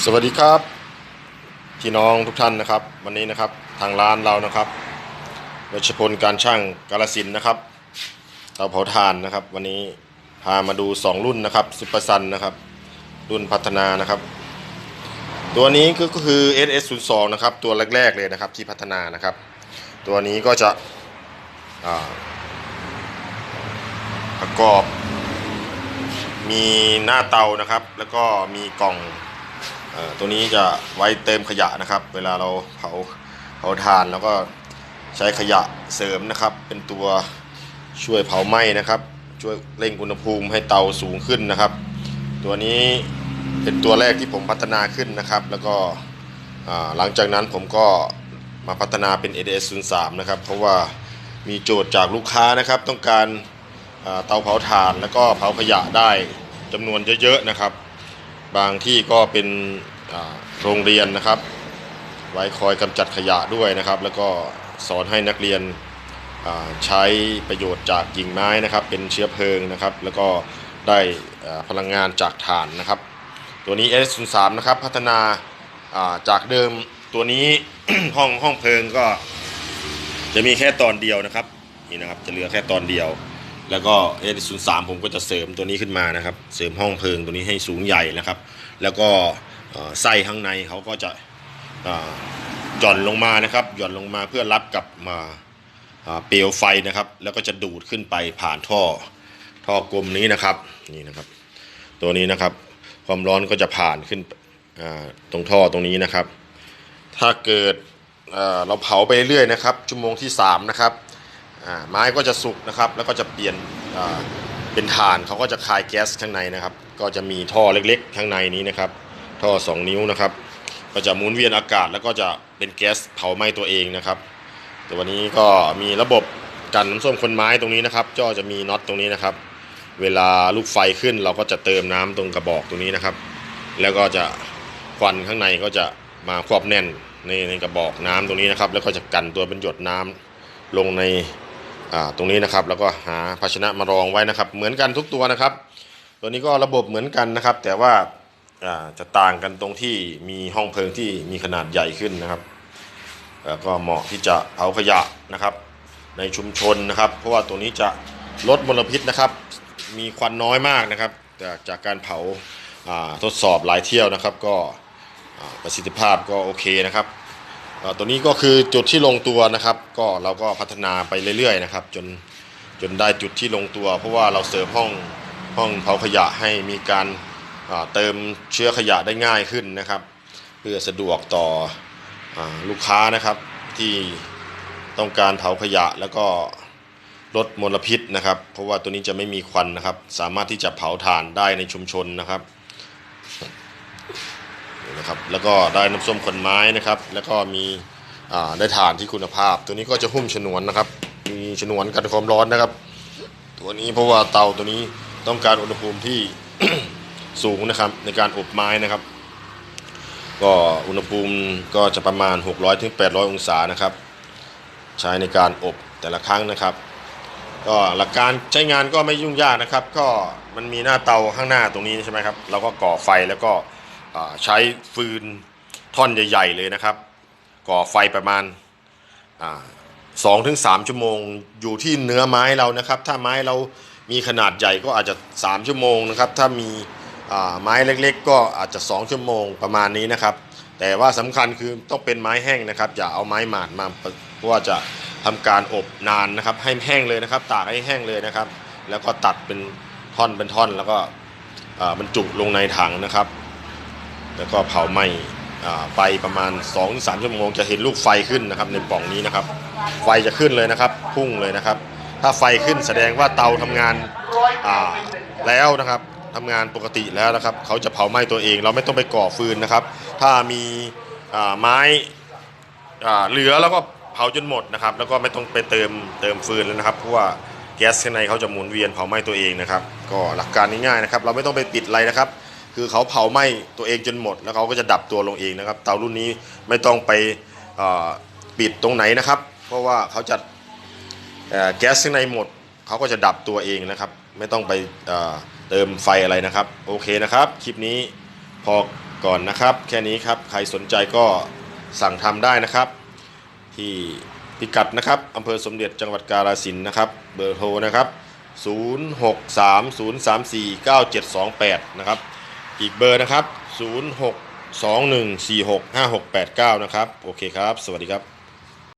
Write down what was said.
สวัสดีครับพี่น้องทุกท่านนะครับ วันนี้นะครับทางร้านเรานะครับวัชพลการช่างกาลสินนะครับเตาเผาถ่านนะครับ วันนี้พามาดู 2 รุ่นนะครับซุปเปอร์ซันนะครับรุ่นพัฒนานะครับ ตัวนี้ก็คือ SS02 นะครับตัวแรกๆเลยนะครับที่พัฒนานะครับ ตัวนี้ก็จะประกอบ มีหน้าเตานะครับ แล้วก็มีกล่อง ตัวนี้จะไว้เติมขยะนะครับ เวลาเราเผาเผาถ่านแล้วก็ใช้ขยะเสริมนะครับ เป็นตัวช่วยเผาไหม้นะครับ ช่วยเร่งอุณหภูมิให้เตาสูงขึ้นนะครับ ตัวนี้เป็นตัวแรกที่ผมพัฒนาขึ้นนะครับ แล้วก็หลังจากนั้นผมก็มาพัฒนาเป็น ADS 03นะครับ เพราะว่ามีโจทย์จากลูกค้านะครับ ต้องการเตาเผาถ่านแล้วก็เผาขยะได้จำนวนเยอะๆนะครับ บางที่ก็เป็นโรงเรียนนะครับ ไว้คอยกำจัดขยะด้วยนะครับ แล้วก็สอนให้นักเรียนใช้ประโยชน์จากกิ่งไม้นะครับ เป็นเชื้อเพลิงนะครับ แล้วก็ได้พลังงานจากถ่านนะครับ ตัวนี้ S03 นะครับพัฒนาาจากเดิมตัวนี้ห้องห้องเพลิงก็จะมีแค่ตอนเดียวนะครับนี่นะครับจะเหลือแค่ตอนเดียว แล้วก็ S03 ผมก็จะเสริมตัวนี้ขึ้นมานะครับ เสริมห้องเพลิงตัวนี้ให้สูงใหญ่นะครับ แล้วก็ไส้ข้างในเขาก็จะหย่อนลงมานะครับ หย่อนลงมาเพื่อรับกับมาเปลวไฟนะครับ แล้วก็จะดูดขึ้นไปผ่านท่อท่อกลมนี้นะครับนี่นะครับ ตัวนี้นะครับความร้อนก็จะผ่านขึ้นตรงท่อตรงนี้นะครับ ถ้าเกิดเราเผาไปเรื่อยนะครับ ชั่วโมงที่3นะครับ ไม้ก็จะสุกนะครับ แล้วก็จะเปลี่ยนเป็นถ่านเขาก็จะคายแก๊สข้างในนะครับ ก็จะมีท่อเล็กๆ ข้างในนี้นะครับ ท่อ 2 นิ้วนะครับ ก็จะหมุนเวียนอากาศ แล้วก็จะเป็นแก๊สเผาไหม้ตัวเองนะครับ แต่วันนี้ก็มีระบบกันน้ำส้มคนไม้ตรงนี้นะครับก็จะมีน็อตตรงนี้นะครับ เวลาลูกไฟขึ้นเราก็จะเติมน้ำตรงกระบอกตรงนี้นะครับ แล้วก็จะควันข้างในก็จะมาควบแน่นในในกระบอกน้ำตรงนี้นะครับ แล้วก็จะกันตัวเป็นหยดน้ำลงใน ตรงนี้นะครับแล้วก็หาภาชนะมารองไว้นะครับ เหมือนกันทุกตัวนะครับ ตัวนี้ก็ระบบเหมือนกันนะครับ แต่ว่าอ่าจะต่างกันตรงที่มีห้องเพลิงที่มีขนาดใหญ่ขึ้นนะครับแล้วก็เหมาะที่จะเผาขยะนะครับ ในชุมชนนะครับ เพราะว่าตัวนี้จะลดมลพิษนะครับ มีควันน้อยมากนะครับจากจากการเผาอ่าทดสอบหลายเที่ยวนะครับ ก็ประสิทธิภาพก็โอเคนะครับ ตัวนี้ก็คือจุดที่ลงตัวนะครับ ก็เราก็พัฒนาไปเรื่อยๆนะครับ จนจนได้จุดที่ลงตัว เพราะว่าเราเสริมห้องห้องเผาขยะให้มีการเติมเชื้อขยะได้ง่ายขึ้นนะครับ เพื่อสะดวกต่ออลูกค้านะครับที่ต้องการเผาขยะแล้วก็ลดมลพิษนะครับ เพราะว่าตัวนี้จะไม่มีควันนะครับ สามารถที่จะเผาถ่านได้ในชุมชนนะครับ นะครับแล้วก็ได้น้ำส้มขนไม้นะครับ แล้วก็มีได้ถ่านที่คุณภาพ ตัวนี้ก็จะหุ้มฉนวนนะครับ มีฉนวนกันความร้อนนะครับ ตัวนี้เพราะว่าเตาตัวนี้ต้องการอุณหภูมิที่สูงนะครับในการอบไม้นะครับ ก็อุณหภูมิก็จะประมาณ 600ถึง800 องศานะครับ ใช้ในการอบแต่ละครั้งนะครับก็หลักการใช้งานก็ไม่ยุ่งยากนะครับ ก็มันมีหน้าเตาข้างหน้าตรงนี้ใช่ไหมครับเราก็ก่อไฟแล้วก็ ใช้ฟืนท่อนใหญ่ๆเลยนะครับ ก่อไฟประมาณสองถึงสามชั่วโมงอยู่ที่เนื้อไม้เรานะครับ ถ้าไม้เรามีขนาดใหญ่ก็อาจจะ 3 ชั่วโมงนะครับ ถ้ามีไม้เล็กๆ ก็อาจจะ 2 ชั่วโมงประมาณนี้นะครับ แต่ว่าสำคัญคือต้องเป็นไม้แห้งนะครับ อย่าเอาไม้หมาดมาเพราะว่าจะทำการอบนานนะครับ ให้แห้งเลยนะครับ ตากให้แห้งเลยนะครับ แล้วก็ตัดเป็นท่อนเป็นท่อน แล้วก็บรรจุลงในถังนะครับ แล้วก็เผาไหม้ไปประมาณ 2-3 ชั่วโมงจะเห็นลูกไฟขึ้นนะครับในปล่องนี้นะครับ ไฟจะขึ้นเลยนะครับ พุ่งเลยนะครับ ถ้าไฟขึ้นแสดงว่าเตาทำงานแล้วนะครับทำงานปกติแล้วนะครับ เขาจะเผาไหม้ตัวเอง เราไม่ต้องไปก่อฟืนนะครับ ถ้ามีไม้เหลือแล้วก็เผาจนหมดนะครับ แล้วก็ไม่ต้องไปเติมเติมฟืนแล้วนะครับเพราะว่าแก๊สข้างในเขาจะหมุนเวียนเผาไหม้ตัวเองนะครับ ก็หลักการง่ายๆนะครับ เราไม่ต้องไปปิดอะไรนะครับ คือเขาเผาไหม้ตัวเองจนหมด แล้วเขาก็จะดับตัวลงเองนะครับ เตารุ่นนี้ไม่ต้องไปปิดตรงไหนนะครับ เพราะว่าเขาจะแก๊สข้างในหมดเขาก็จะดับตัวเองนะครับ ไม่ต้องไปเติมไฟอะไรนะครับ โอเคนะครับ คลิปนี้พอก่อนนะครับ แค่นี้ครับ ใครสนใจก็สั่งทำได้นะครับ ที่พิกัดนะครับอำเภอสมเด็จจังหวัดกาฬสินธุ์นะครับ เบอร์โทรนะครับ 0630349728 นะครับ อีกเบอร์นะครับ 0621465689 นะครับ โอเคครับ สวัสดีครับ